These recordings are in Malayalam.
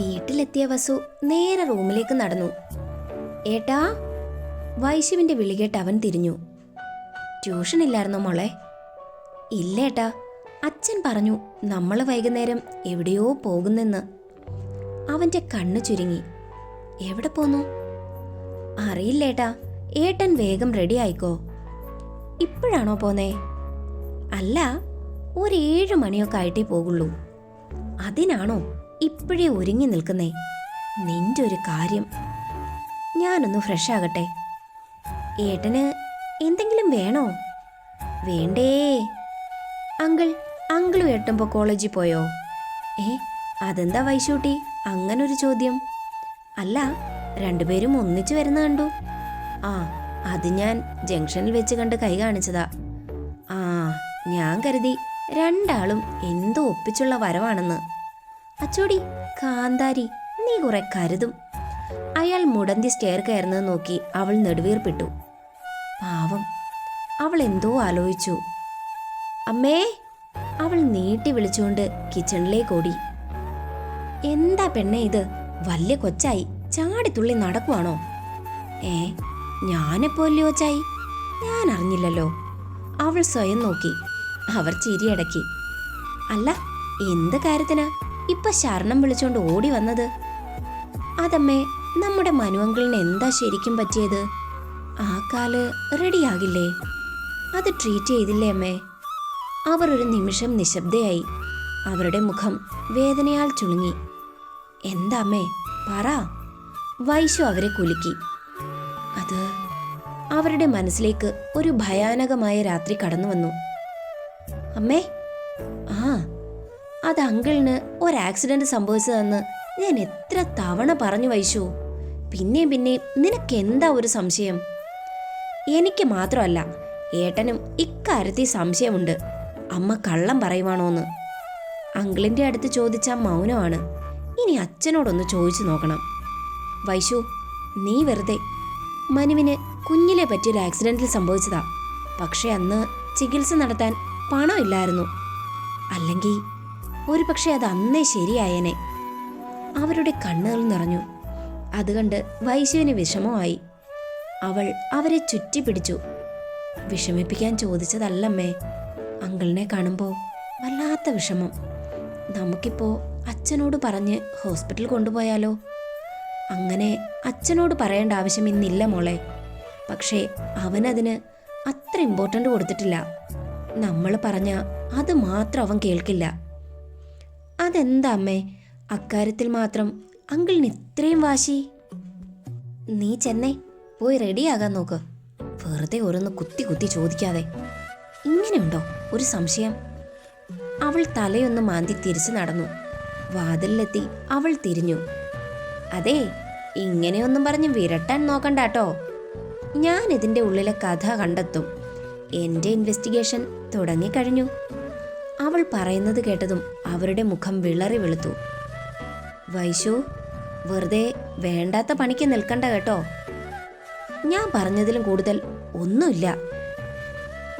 വീട്ടിലെത്തിയ വസു നേരെ റൂമിലേക്ക് നടന്നു. ഏട്ടാ വൈശുവിന്റെ വിളികേട്ട് അവൻ തിരിഞ്ഞു. ട്യൂഷൻ ഇല്ലായിരുന്നോ മോളെ? ഇല്ല ഏട്ടാ അച്ഛൻ പറഞ്ഞു നമ്മൾ വൈകുന്നേരം എവിടെയോ പോകുന്നെന്ന്. അവന്റെ കണ്ണ് ചുരുങ്ങി. എവിടെ പോന്നു? അറിയില്ലേട്ടാ ഏട്ടൻ വേഗം റെഡി ആയിക്കോ. ഇപ്പോഴാണോ പോന്നേ? അല്ല ഒരു മണിയൊക്കെ ആയിട്ടേ പോകുള്ളൂ അതിനാണോ? ഇപ്പോഴേ ഒരുങ്ങി നിൽക്കുന്നേ. നിന്റെ ഒരു കാര്യം. ഞാനൊന്ന് ഫ്രഷ് ആകട്ടെ. ഏട്ടന് എന്തെങ്കിലും വേണോ? വേണ്ടേ. അങ്കിൾ അങ്കിളും ഏട്ടുമ്പോ കോളേജിൽ പോയോ? ഏ അതെന്താ വൈശൂട്ടി? അങ്ങനൊരു ചോദ്യം. അല്ല രണ്ടുപേരും ഒന്നിച്ചു വരുന്ന കണ്ടു. ആ അത് ഞാൻ ജംഗ്ഷനിൽ വെച്ച് കണ്ട് കൈ കാണിച്ചതാ. ആ ഞാൻ കരുതി രണ്ടാളും എന്തോ ഒപ്പിച്ചുള്ള വരവാണെന്ന്. അച്ചോടി കാന്താരി നീ കുറെ കരുതും. അയാൾ മുടന്തി സ്റ്റെയർ കയറുന്നത് നോക്കി അവൾ നെടുവീർപ്പിട്ടു. പാവം അവൾ എന്തോ ആലോചിച്ചു. അമ്മേ അവൾ നീട്ടി വിളിച്ചുകൊണ്ട് കിച്ചണിലേക്ക് ഓടി. എന്താ പെണ്ണെ ഇത്? വലിയ കൊച്ചായി ചാടിത്തുള്ളി നടക്കുവാണോ? ഏ ഞാനെപ്പോ അല്ലയോ കൊച്ചായി? ഞാൻ അറിഞ്ഞില്ലല്ലോ അവൾ സ്വയം നോക്കി അവർ ചിരിയടക്കി. അല്ല എന്ത് കാര്യത്തിനാ? ഇപ്പൊ ശരണം വിളിച്ചോണ്ട് ഓടി വന്നത്? അതമ്മേ നമ്മുടെ മനുവങ്കിളിന് എന്താ ശരിക്കും പറ്റിയത്? ആ കാൽ റെഡിയാകില്ലേ? അത് ട്രീറ്റ് ചെയ്തില്ലേ അമ്മേ? അവർ ഒരു നിമിഷം നിശബ്ദയായി. അവരുടെ മുഖം വേദനയാൽ ചുളുങ്ങി. എന്താ അമ്മേ പറ. വൈശു അവരെ കുലുക്കി. അത് അവരുടെ മനസ്സിലേക്ക് ഒരു ഭയാനകമായ രാത്രി കടന്നു വന്നു. അമ്മേ അത് അങ്കിളിന് ഒരു ആക്സിഡന്റ് സംഭവിച്ചതെന്ന് ഞാൻ എത്ര തവണ പറഞ്ഞു വൈശു. പിന്നെയും പിന്നെയും നിനക്കെന്താ ഒരു സംശയം? എനിക്ക് മാത്രമല്ല ഏട്ടനും ഇക്കാര്യത്തിൽ സംശയമുണ്ട്. അമ്മ കള്ളം പറയുവാണോന്ന്. അങ്കിളിന്റെ അടുത്ത് ചോദിച്ച മൗനമാണ്. ഇനി അച്ഛനോടൊന്ന് ചോദിച്ചു നോക്കണം. വൈശു നീ വെറുതെ മനുവിന് കുഞ്ഞിലെ പറ്റിയൊരു ആക്സിഡന്റിൽ സംഭവിച്ചതാ. പക്ഷെ അന്ന് ചികിത്സ നടത്താൻ പണമില്ലായിരുന്നു. അല്ലെങ്കിൽ ഒരു പക്ഷെ അത് അന്നേ ശരിയായേനെ. അവരുടെ കണ്ണുകൾ നിറഞ്ഞു. അതുകണ്ട് വൈശുവിന് വിഷമമായി. അവൾ അവരെ ചുറ്റി പിടിച്ചു വിഷമിപ്പിക്കാൻ ചോദിച്ചതല്ലമ്മേ അങ്കിളിനെ കാണുമ്പോൾ വല്ലാത്ത വിഷമം. നമുക്കിപ്പോൾ അച്ഛനോട് പറഞ്ഞ് ഹോസ്പിറ്റൽ കൊണ്ടുപോയാലോ? അങ്ങനെ അച്ഛനോട് പറയേണ്ട ആവശ്യം ഇന്നില്ല മോളെ. പക്ഷേ അവനതിന് അത്ര ഇമ്പോർട്ടന്റ് കൊടുത്തിട്ടില്ല. നമ്മൾ പറഞ്ഞ അത് മാത്രം അവൻ കേൾക്കില്ല. അതെന്താ അമ്മേ അക്കാര്യത്തിൽ മാത്രം അങ്കിളിന് ഇത്രയും വാശി. നീ ചെന്നൈ പോയി റെഡിയാകാൻ നോക്ക്. വെറുതെ ഓരോന്ന് കുത്തി കുത്തി ചോദിക്കാതെ. ഇങ്ങനെയുണ്ടോ ഒരു സംശയം? അവൾ തലയൊന്ന് മാന്തി തിരിച്ചു നടന്നു. വാതിലിലെത്തി അവൾ തിരിഞ്ഞു. അതെ ഇങ്ങനെയൊന്നും പറഞ്ഞ് വിരട്ടാൻ നോക്കണ്ടാട്ടോ. ഞാൻ ഇതിന്റെ ഉള്ളിലെ കഥ കണ്ടെത്തും. എന്റെ ഇൻവെസ്റ്റിഗേഷൻ തുടങ്ങിക്കഴിഞ്ഞു. അവൾ പറയുന്നത് കേട്ടതും അവരുടെ മുഖം വിളറി വെളുത്തു. വൈശു വെറുതെ വേണ്ടാത്ത പണിക്ക് നിൽക്കണ്ട കേട്ടോ. ഞാൻ പറഞ്ഞതിലും കൂടുതൽ ഒന്നുമില്ല.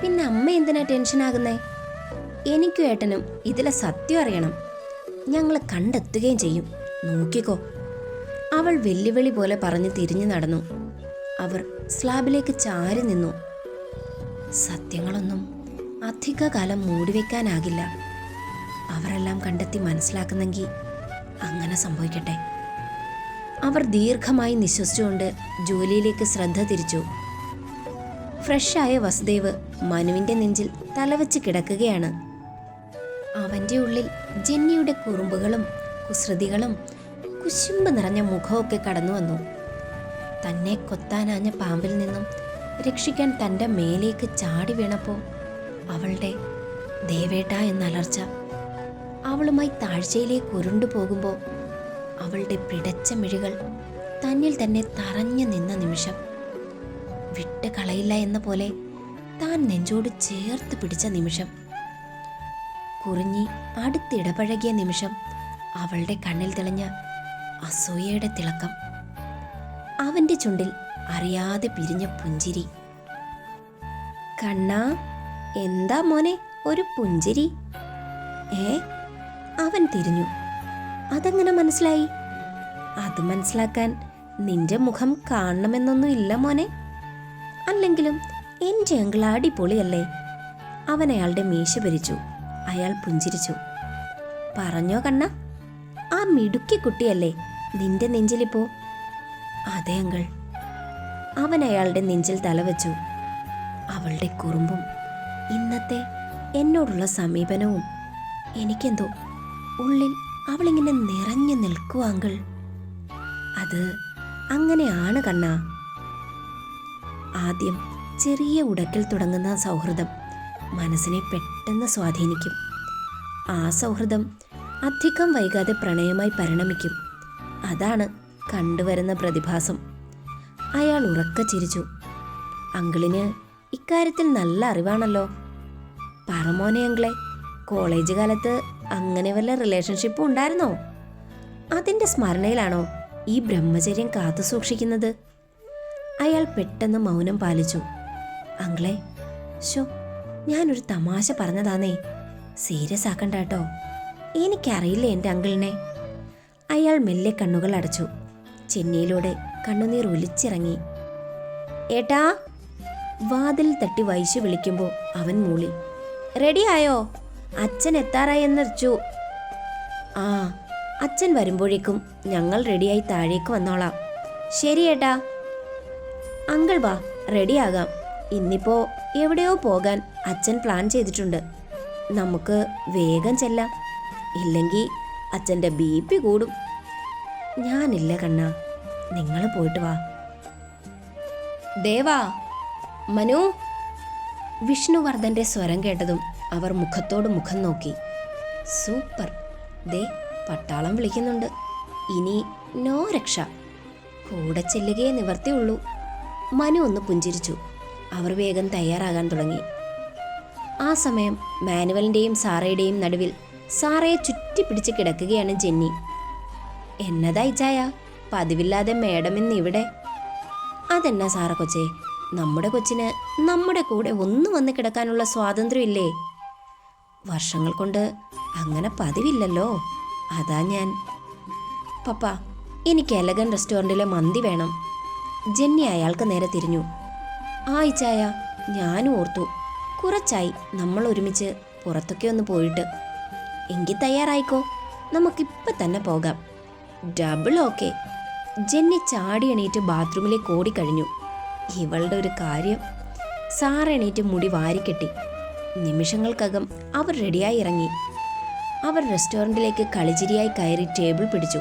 പിന്നെ അമ്മ എന്തിനാ ടെൻഷൻ ആകുന്നേ? എനിക്കും ഏട്ടനും ഇതിലെ സത്യം അറിയണം. ഞങ്ങൾ കണ്ടെത്തുകയും ചെയ്യും. നോക്കിക്കോ. അവൾ വെല്ലുവിളി പോലെ പറഞ്ഞ് തിരിഞ്ഞു നടന്നു. അവർ സ്ലാബിലേക്ക് ചാരി നിന്നു. സത്യങ്ങളൊന്നും അധികകാലം മൂടിവെക്കാനാകില്ല. അവരെല്ലാം കണ്ടെത്തി മനസ്സിലാക്കുന്നെങ്കിൽ അങ്ങനെ സംഭവിക്കട്ടെ. അവർ ദീർഘമായി നിശ്വസിച്ചുകൊണ്ട് ജോലിയിലേക്ക് ശ്രദ്ധ തിരിച്ചു. ഫ്രഷായ വസുദേവ് മനുവിന്റെ നെഞ്ചിൽ തലവച്ച് കിടക്കുകയാണ്. അവന്റെ ഉള്ളിൽ ജെന്നിയുടെ കുറുമ്പുകളും കുസൃതികളും കുശുമ്പ് നിറഞ്ഞ മുഖമൊക്കെ കടന്നു വന്നു. തന്നെ കൊത്താനാഞ്ഞ പാമ്പിൽ നിന്നും രക്ഷിക്കാൻ തന്റെ മേലേക്ക് ചാടി വീണപ്പോൾ അവളുടെ ദേവേട്ട എന്നലർച്ച. അവളുമായി താഴ്ചയിലേക്ക് ഉരുണ്ടു പോകുമ്പോൾ അവളുടെ പിടച്ച മിഴികൾ തന്നിൽ തന്നെ തറഞ്ഞു നിന്ന നിമിഷം വിട്ട് കളയില്ല എന്ന പോലെ താൻ നെഞ്ചോട് ചേർത്ത് പിടിച്ച നിമിഷം കുറിഞ്ഞി അടുത്തിടപഴകിയ നിമിഷം അവളുടെ കണ്ണിൽ തെളിഞ്ഞ അസൂയയുടെ തിളക്കം അവന്റെ ചുണ്ടിൽ അറിയാതെ പിരിഞ്ഞ പുഞ്ചിരി. കണ്ണാ എന്താ മോനെ ഒരു പുഞ്ചിരി? ഏ അവൻ തിരിഞ്ഞു. അതെങ്ങനെ മനസ്സിലായി? അത് മനസ്സിലാക്കാൻ നിന്റെ മുഖം കാണണമെന്നൊന്നും ഇല്ല മോനെ. അല്ലെങ്കിലും എന്റെ അങ്കിൾ അടിപൊളിയല്ലേ? അവൻ അയാളുടെ മീശ ഭരിച്ചു അയാൾ പുഞ്ചിരിച്ചു. പറഞ്ഞോ കണ്ണ ആ മിടുക്കി കുട്ടിയല്ലേ നിന്റെ നെഞ്ചിലിപ്പോ? അതെ അങ്കിൾ. അവൻ അയാളുടെ നെഞ്ചിൽ തലവെച്ചു അവളുടെ കുറുമ്പും ഇന്നത്തെ എന്നോടുള്ള സമീപനവും എനിക്കെന്തോ ഉള്ളിൽ അവളിങ്ങനെ നിറഞ്ഞു നിൽക്കുക അത് അങ്ങനെയാണ് കണ്ണ. ആദ്യം ചെറിയ ഉടക്കിൽ തുടങ്ങുന്ന സൗഹൃദം മനസ്സിനെ പെട്ടെന്ന് സ്വാധീനിക്കും. ആ സൗഹൃദം അധികം വൈകാതെ പ്രണയമായി പരിണമിക്കും. അതാണ് കണ്ടുവരുന്ന പ്രതിഭാസം. അയാൾ ഉറക്ക ചിരിച്ചു. അങ്കിളിന് ഇക്കാര്യത്തിൽ നല്ല അറിവാണല്ലോ. പറമോനെ അങ്കിളെ കോളേജ് കാലത്ത് അങ്ങനെ വല്ല റിലേഷൻഷിപ്പും ഉണ്ടായിരുന്നോ? അതിന്റെ സ്മരണയിലാണോ ഈ ബ്രഹ്മചര്യം കാത്തു സൂക്ഷിക്കുന്നത്? അയാൾ പെട്ടെന്ന് മൗനം പാലിച്ചു. അങ്കിളെ ഷോ ഞാനൊരു തമാശ പറഞ്ഞതാന്നേ. സീരിയസ് ആക്കണ്ട കേട്ടോ. എനിക്കറിയില്ല എന്റെ അങ്കിളിനെ? അയാൾ മെല്ലെ കണ്ണുകൾ അടച്ചു. ചെന്നൈയിലൂടെ കണ്ണുനീർ ഒലിച്ചിറങ്ങി. ഏട്ടാ വാതിൽ തട്ടി വൈശു വിളിക്കുമ്പോൾ അവൻ മൂളി റെഡിയായോ അച്ഛൻ എത്താറായെന്നറിച്ചു ആ അച്ഛൻ വരുമ്പോഴേക്കും ഞങ്ങൾ റെഡിയായി താഴേക്ക് വന്നോളാം. ശരി ഏട്ടാ. അങ്കിൾ വാ റെഡിയാകാം ഇന്നിപ്പോ എവിടെയോ പോകാൻ അച്ഛൻ പ്ലാൻ ചെയ്തിട്ടുണ്ട്. നമുക്ക് വേഗം ചെല്ലാം. ഇല്ലെങ്കിൽ അച്ഛന്റെ ബി പി കൂടും. ഞാനില്ല കണ്ണ. നിങ്ങൾ പോയിട്ട് വാ. ദേവാ മനു വിഷ്ണുവർദ്ധന്റെ സ്വരം കേട്ടതും അവർ മുഖത്തോട് മുഖം നോക്കി. സൂപ്പർ. ദേ പട്ടാളം വിളിക്കുന്നുണ്ട്. ഇനി നോ രക്ഷ. കൂടെ ചെല്ലുകയേ നിവർത്തിയുള്ളൂ. മനു ഒന്ന് പുഞ്ചിരിച്ചു. അവർ വേഗം തയ്യാറാകാൻ തുടങ്ങി. ആ സമയം മാനുവലിന്റെയും സാറയുടെയും നടുവിൽ സാറയെ ചുറ്റിപ്പിടിച്ച് കിടക്കുകയാണ് ജെന്നി. എന്നതായി ചായ? പതിവില്ലാതെ മേഡം ഇന്ന് ഇവിടെ? അതെന്നാ സാറ കൊച്ചേ? നമ്മുടെ കൊച്ചിന് നമ്മുടെ കൂടെ ഒന്ന് വന്ന് കിടക്കാനുള്ള സ്വാതന്ത്ര്യം ഇല്ലേ വർഷങ്ങൾ കൊണ്ട് അങ്ങനെ പതിവില്ലല്ലോ. അതാ ഞാൻ. പപ്പ എനിക്ക് എലഗൻ റെസ്റ്റോറന്റിലെ മന്തി വേണം. ജെന്നി അയാൾക്ക് നേരെ തിരിഞ്ഞു. ആ ഇച്ചായ ഞാനും ഓർത്തു. കുറച്ചായി നമ്മൾ ഒരുമിച്ച് പുറത്തൊക്കെ ഒന്ന് പോയിട്ട്. എങ്കിൽ തയ്യാറായിക്കോ? നമുക്കിപ്പം തന്നെ പോകാം. Double okay. ജെന്നി ചാടി എണീറ്റ് ബാത്റൂമിലേക്ക് ഓടിക്കഴിഞ്ഞു. ഇവളുടെ ഒരു കാര്യം സാറ എണീറ്റ് മുടി വാരിക്കെട്ടി നിമിഷങ്ങൾക്കകം അവർ റെഡിയായി ഇറങ്ങി. അവർ റെസ്റ്റോറന്റിലേക്ക് കളിച്ചിരിയായി കയറി ടേബിൾ പിടിച്ചു.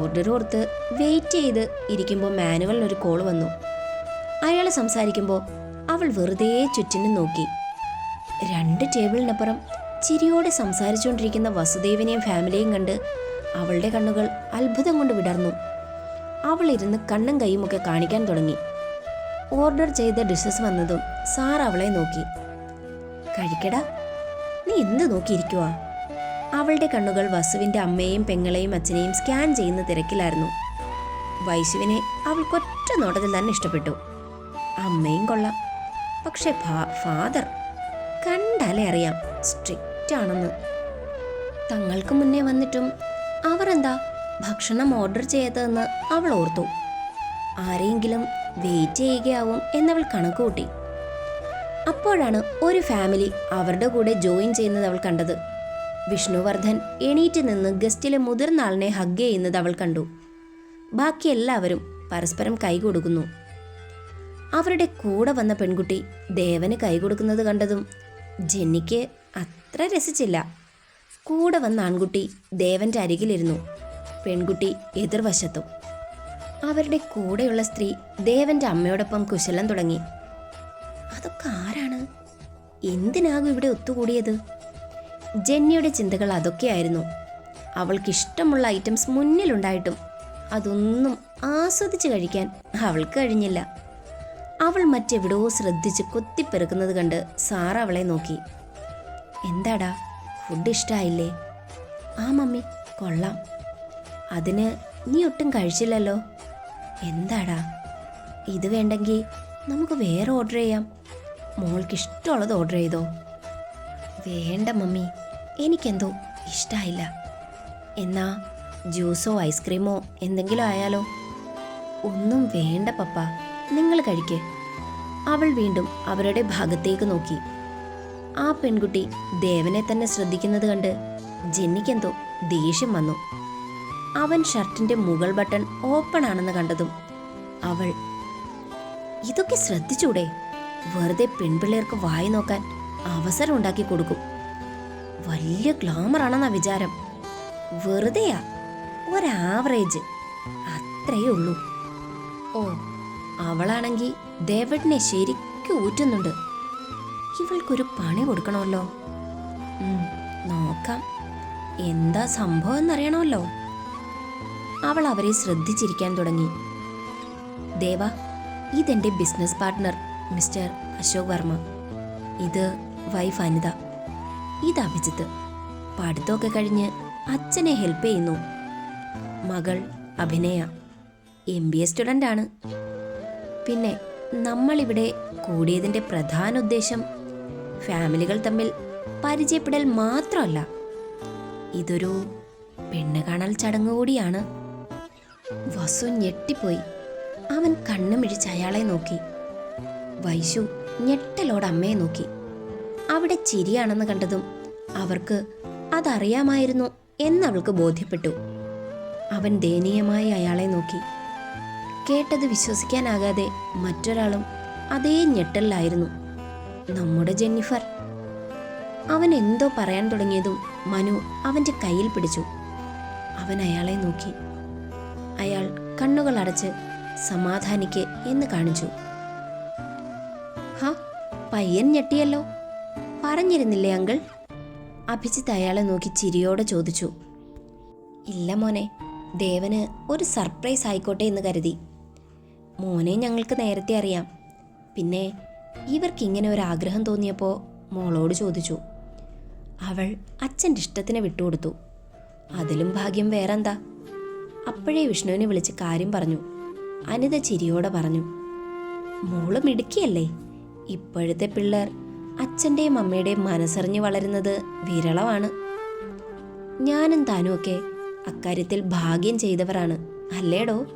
ഓർഡർ ഓർത്ത് വെയിറ്റ് ചെയ്ത് ഇരിക്കുമ്പോൾ മാനുവലിനൊരു കോൾ വന്നു. അയാൾ സംസാരിക്കുമ്പോൾ അവൾ വെറുതെ ചുറ്റിനും നോക്കി. രണ്ട് ടേബിളിനപ്പുറം ചിരിയോടെ സംസാരിച്ചുകൊണ്ടിരിക്കുന്ന വസുദേവിനെയും ഫാമിലിയും കണ്ട് അവളുടെ കണ്ണുകൾ അത്ഭുതം കൊണ്ട് വിടർന്നു. അവൾ ഇരുന്ന് കണ്ണും കൈയുമൊക്കെ കാണിക്കാൻ തുടങ്ങി. ഓർഡർ ചെയ്ത ഡിഷസ് വന്നതും സാർ അവളെ നോക്കി. കഴിക്കടാ നീ എന്ത് നോക്കിയിരിക്കുവാ? അവളുടെ കണ്ണുകൾ വസുവിന്റെ അമ്മയെയും പെങ്ങളെയും അച്ഛനെയും സ്കാൻ ചെയ്യുന്ന തിരക്കിലായിരുന്നു. വൈശുവിനെ അവൾക്കൊറ്റ നോട്ടത്തിൽ തന്നെ ഇഷ്ടപ്പെട്ടു. അമ്മയും കൊള്ളാം. പക്ഷേ ഫാദർ കണ്ടാലേ അറിയാം സ്ട്രിക്റ്റ് ആണെന്ന്. തങ്ങൾക്ക് മുന്നേ വന്നിട്ടും അവർ എന്താ ഭക്ഷണം ഓർഡർ ചെയ്തതെന്ന് അവൾ ഓർത്തു. ആരെയെങ്കിലും വെയിറ്റ് ചെയ്യുകയാവും എന്നവൾ കണക്കുകൂട്ടി. അപ്പോഴാണ് ഒരു ഫാമിലി അവരുടെ കൂടെ ജോയിൻ ചെയ്യുന്നത് അവൾ കണ്ടത്. വിഷ്ണുവർദ്ധൻ എണീറ്റ് നിന്ന് ഗസ്റ്റിലെ മുതിർന്ന ആളിനെ ഹഗ് ചെയ്യുന്നത് അവൾ കണ്ടു. ബാക്കി എല്ലാവരും പരസ്പരം കൈ കൊടുക്കുന്നു. അവരുടെ കൂടെ വന്ന പെൺകുട്ടി ദേവന് കൈ കൊടുക്കുന്നത് കണ്ടതും ജെന്നിക്ക് അത്ര രസിച്ചില്ല. കൂടെ വന്ന ആൺകുട്ടി ദേവന്റെ അരികിലിരുന്നു. പെൺകുട്ടി എതിർവശത്തും അവരുടെ കൂടെയുള്ള സ്ത്രീ ദേവന്റെ അമ്മയോടൊപ്പം കുശലം തുടങ്ങി. അതൊക്കെ ആരാണ്? എന്തിനാകും ഇവിടെ ഒത്തുകൂടിയത്? ജെന്നിയുടെ ചിന്തകൾ അതൊക്കെയായിരുന്നു. അവൾക്കിഷ്ടമുള്ള ഐറ്റംസ് മുന്നിലുണ്ടായിട്ടും അതൊന്നും ആസ്വദിച്ച് കഴിക്കാൻ അവൾക്ക് കഴിഞ്ഞില്ല. അവൾ മറ്റെവിടോ ശ്രദ്ധിച്ച് കൊത്തിപ്പെറുക്കുന്നത് കണ്ട് സാറ അവളെ നോക്കി. എന്താടാ ഫുഡ് ഇഷ്ടായില്ലേ? ആ മമ്മി കൊള്ളാം. അതിന് നീ ഒട്ടും കഴിച്ചില്ലല്ലോ? എന്താടാ? ഇത് വേണ്ടെങ്കിൽ നമുക്ക് വേറെ ഓർഡർ ചെയ്യാം. മോൾക്ക് ഇഷ്ടമുള്ളത് ഓർഡർ ചെയ്തോ. വേണ്ട മമ്മി. എനിക്കെന്തോ ഇഷ്ടമായില്ല എന്നാ ജ്യൂസോ ഐസ്ക്രീമോ എന്തെങ്കിലും ആയാലോ. ഒന്നും വേണ്ട പപ്പ. നിങ്ങൾ കഴിക്ക്. അവൾ വീണ്ടും അവരുടെ ഭാഗത്തേക്ക് നോക്കി. ആ പെൺകുട്ടി ദേവനെ തന്നെ ശ്രദ്ധിക്കുന്നത് കണ്ട് ജെന്നിക്കെന്തോ ദേഷ്യം വന്നു. അവൻ ഷർട്ടിന്റെ മുകൾ ബട്ടൺ ഓപ്പൺ ആണെന്ന് കണ്ടതും അവൾ ഇതൊക്കെ ശ്രദ്ധിച്ചൂടെ? വെറുതെ പെൺപിള്ളേർക്ക് വായി നോക്കാൻ അവസരം ഉണ്ടാക്കി കൊടുക്കും. വലിയ ഗ്ലാമർ ആണെന്നാ വിചാരം. വെറുതെയാ? ഒരാവറേജ്. അത്രയേ ഉള്ളൂ. ഓ അവളാണെങ്കിൽ ദേവട്ടിനെ ശരിക്കും ഊറ്റുന്നുണ്ട്. ഇവൾക്കൊരു പണി കൊടുക്കണമല്ലോ. നോക്കാം. എന്താ സംഭവം എന്നറിയണമല്ലോ. അവൾ അവരെ ശ്രദ്ധിച്ചിരിക്കാൻ തുടങ്ങി. ദേവ ഇതെന്റെ business partner mister Ashok Varma. ഇത് വൈഫ് അനിത. ഇത് അഭിജിത്ത്. പഠിത്തമൊക്കെ കഴിഞ്ഞ് അച്ഛനെ ഹെൽപ്പ് ചെയ്യുന്നു. മകൾ അഭിനയ. എം ബി എ സ്റ്റുഡന്റ് ആണ്. പിന്നെ നമ്മളിവിടെ കൂടിയതിന്റെ പ്രധാന ഉദ്ദേശം ഫാമിലികൾ തമ്മിൽ പരിചയപ്പെടൽ മാത്രമല്ല. ഇതൊരു പെണ്ണ് കാണൽ ചടങ്ങ് കൂടിയാണ്. വസു ഞെട്ടിപ്പോയി. അവൻ കണ്ണുമിഴിച്ച് അയാളെ നോക്കി. വൈശു ഞെട്ടലോട് അമ്മയെ നോക്കി. അവിടെ ചിരിയാണെന്ന് കണ്ടതും അവർക്ക് അതറിയാമായിരുന്നു എന്നവൾക്ക് ബോധ്യപ്പെട്ടു. അവൻ ദയനീയമായി അയാളെ നോക്കി. കേട്ടത് വിശ്വസിക്കാനാകാതെ മറ്റൊരാളും അതേ ഞെട്ടലിലായിരുന്നു. നമ്മുടെ ജെന്നിഫർ. അവൻ എന്തോ പറയാൻ തുടങ്ങിയതും മനു അവന്റെ കയ്യിൽ പിടിച്ചു. അവൻ അയാളെ നോക്കി. അയാൾ കണ്ണുകൾ അടച്ച് സമാധാനിക്ക് എന്ന് കാണിച്ചു. ഹാ പയ്യൻ ഞെട്ടിയല്ലോ. പറഞ്ഞിരുന്നില്ലേ അങ്കിൾ? അഭിജിത്ത് അയാളെ നോക്കി ചിരിയോടെ ചോദിച്ചു. ഇല്ല മോനെ ദേവന് ഒരു സർപ്രൈസ് ആയിക്കോട്ടെ എന്ന് കരുതി. മോനെ ഞങ്ങൾക്ക് നേരത്തെ അറിയാം. പിന്നെ ഇവർക്ക് ഇങ്ങനെ ഒരു ആഗ്രഹം തോന്നിയപ്പോൾ മോളോട് ചോദിച്ചു. അവൾ അച്ഛന്റെ ഇഷ്ടത്തിന് വിട്ടുകൊടുത്തു. അതിലും ഭാഗ്യം വേറെന്താ? അപ്പോഴേ വിഷ്ണുവിനെ വിളിച്ച് കാര്യം പറഞ്ഞു. അനിത ചിരിയോടെ പറഞ്ഞു മോൾ മിടുക്കിയല്ലേ? ഇപ്പോഴത്തെ പിള്ളേർ അച്ഛന്റെയും അമ്മയുടെയും മനസ്സറിഞ്ഞ് വളരുന്നത് വിരളമാണ്. ഞാനും താനുമൊക്കെ അക്കാര്യത്തിൽ ഭാഗ്യം ചെയ്തവരാണ് അല്ലേടോ?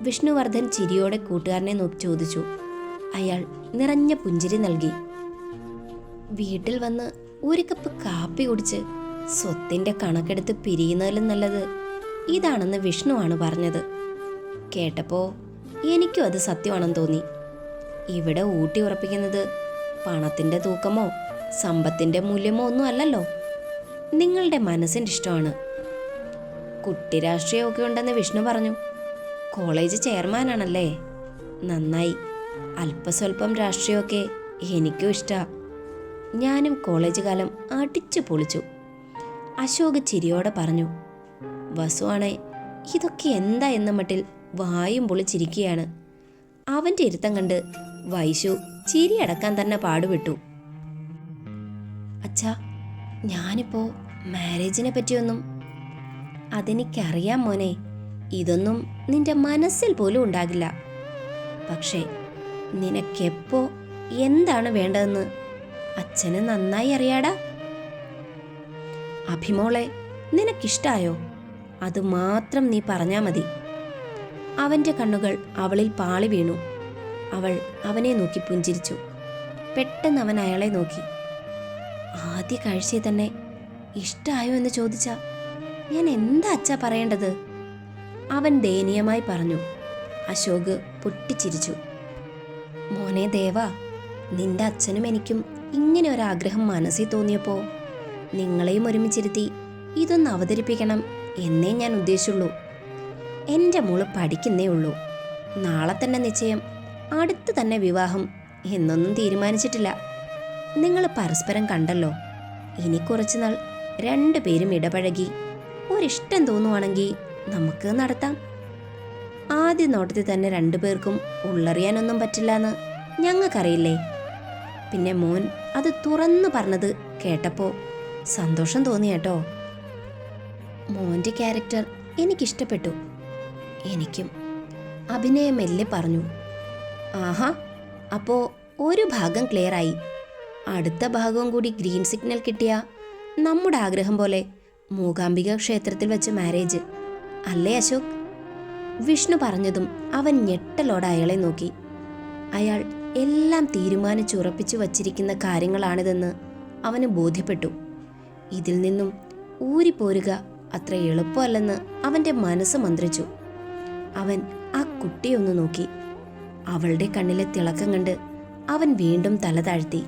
വിഷ്ണുവർദ്ധൻ ചിരിയോടെ കൂട്ടുകാരനെ നോക്കി ചോദിച്ചു. അയാൾ നിറഞ്ഞ പുഞ്ചിരി നൽകി. വീട്ടിൽ വന്ന് ഒരു കപ്പ് കാപ്പി കുടിച്ച് സ്വത്തിന്റെ കണക്കെടുത്ത് പിരിയുന്നതിലും നല്ലത് ഇതാണെന്ന് വിഷ്ണുവാണ് പറഞ്ഞത്. കേട്ടപ്പോൾ എനിക്കും അത് സത്യമാണെന്ന് തോന്നി. ഇവിടെ ഊട്ടി ഉറപ്പിക്കുന്നത് പണത്തിന്റെ തൂക്കമോ സമ്പത്തിന്റെ മൂല്യമോ ഒന്നും അല്ലല്ലോ. നിങ്ങളുടെ മനസ്സിന്റെ ഇഷ്ടമാണ്. കുട്ടി രാഷ്ട്രീയമൊക്കെ ഉണ്ടെന്ന് വിഷ്ണു പറഞ്ഞു. കോളേജ് ചെയർമാനാണല്ലേ? നന്നായി. അല്പസ്വല്പം രാഷ്ട്രീയമൊക്കെ എനിക്കും ഇഷ്ടമാണ് ഞാനും കോളേജ് കാലം അടിച്ചു പൊളിച്ചു. അശോക് ചിരിയോടെ പറഞ്ഞു വസുവാണേ ഇതൊക്കെ എന്താ എന്ന മട്ടിൽ വായും പൊളിച്ചിരിക്കുകയാണ് അവന്റെ ഇരുത്തം കണ്ട് വൈശു ചിരി അടക്കാൻ തന്നെ പാടുവിട്ടു അച്ഛാ ഞാനിപ്പോ മാരേജിനെ പറ്റിയൊന്നും അതെനിക്കറിയാം മോനെ. ഇതൊന്നും നിന്റെ മനസ്സിൽ പോലും ഉണ്ടാകില്ല. പക്ഷേ നിനക്കെപ്പോ എന്താണ് വേണ്ടതെന്ന് അച്ഛന് നന്നായി അറിയാടാ. അഭിമോളെ നിനക്കിഷ്ടായോ? അത് മാത്രം നീ പറഞ്ഞാ മതി. അവന്റെ കണ്ണുകൾ അവളിൽ പാളി വീണു. അവൾ അവനെ നോക്കി പുഞ്ചിരിച്ചു. പെട്ടെന്ന് അവൻ അയാളെ നോക്കി. ആദ്യ കാഴ്ചയിൽ തന്നെ ഇഷ്ടായോ എന്ന് ചോദിച്ച ഞാൻ എന്താ അച്ഛാ പറയേണ്ടത്? അവൻ ദയനീയമായി പറഞ്ഞു. അശോക് പൊട്ടിച്ചിരിച്ചു. മോനെ ദേവ നിന്റെ അച്ഛനും എനിക്കും ഇങ്ങനെ ഒരാഗ്രഹം മനസ്സിൽ തോന്നിയപ്പോ നിങ്ങളെയും ഒരുമിച്ചിരുത്തി ഇതൊന്ന് അവതരിപ്പിക്കണം. എന്നേ ഞാൻ ഉദ്ദേശിച്ചുള്ളൂ. എന്റെ മോൾ പഠിക്കുന്നേ ഉള്ളൂ. നാളെ തന്നെ നിശ്ചയം. അടുത്ത് തന്നെ വിവാഹം. എന്നൊന്നും തീരുമാനിച്ചിട്ടില്ല. നിങ്ങൾ പരസ്പരം കണ്ടല്ലോ. ഇനി കുറച്ചുനാൾ രണ്ടുപേരും ഇടപഴകി. ഒരിഷ്ടം തോന്നുവാണെങ്കിൽ നമുക്ക് നടത്താം. ആദ്യ നോട്ടത്തിൽ തന്നെ രണ്ടുപേർക്കും ഉള്ളറിയാനൊന്നും പറ്റില്ല എന്ന് ഞങ്ങൾക്കറിയില്ലേ? പിന്നെ മോൻ അത് തുറന്നു പറഞ്ഞത് കേട്ടപ്പോൾ സന്തോഷം തോന്നി കേട്ടോ മോന്റെ ക്യാരക്ടർ എനിക്കിഷ്ടപ്പെട്ടു. എനിക്കും അഭിനയം മെല്ലെ പറഞ്ഞു. ആഹാ അപ്പോ ഒരു ഭാഗം ക്ലിയറായി അടുത്ത ഭാഗവും കൂടി ഗ്രീൻ സിഗ്നൽ കിട്ടിയ നമ്മുടെ ആഗ്രഹം പോലെ മൂകാംബിക ക്ഷേത്രത്തിൽ വെച്ച് മാരേജ് അല്ലേ അശോക്? വിഷ്ണു പറഞ്ഞതും അവൻ ഞെട്ടലോടെ അയാളെ നോക്കി. അയാൾ എല്ലാം തീരുമാനിച്ചുറപ്പിച്ചു വച്ചിരിക്കുന്ന കാര്യങ്ങളാണിതെന്ന് അവന് ബോധ്യപ്പെട്ടു. ഇതിൽ നിന്നും ഊരിപ്പോരുക അത്ര എളുപ്പമല്ലെന്ന് അവന്റെ മനസ്സ് മന്ത്രിച്ചു. അവൻ ആ കുട്ടിയൊന്ന് നോക്കി. അവളുടെ കണ്ണിലെ തിളക്കം കണ്ട് അവൻ വീണ്ടും തല താഴ്ത്തി.